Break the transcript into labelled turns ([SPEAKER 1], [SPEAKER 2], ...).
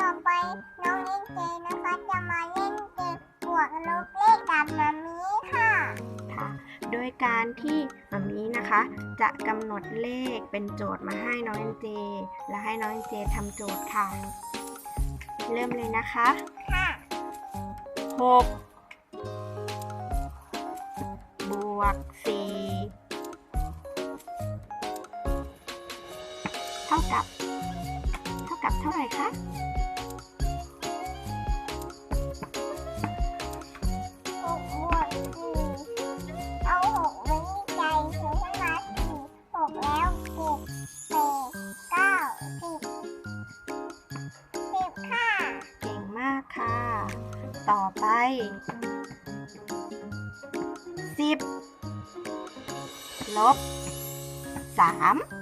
[SPEAKER 1] ต่อไปน้องเล่นเจนะคะจะมาเล่นเกมบวกลบเลขกับมามีค่ะ
[SPEAKER 2] ค่ะ โดยการที่มามีนะคะ จะกำหนดเลขเป็นโจทย์มาให้น้องเอ็นเจ และให้น้องเอ็นเจทำโจทย์ค่ะ เริ่มเลยนะคะ
[SPEAKER 1] ค่ะ
[SPEAKER 2] 6บวก4เท่ากับเท่า กับเท่าไหร่คะ
[SPEAKER 1] หกบวกสี่เอาหกไว้ในใจเธอขึ้นมาสี่หกแล้วเจ็ดแปดเก้าสิบสิบค่ะ
[SPEAKER 2] เก่งมากค่ะ ต่อไป10ลบ3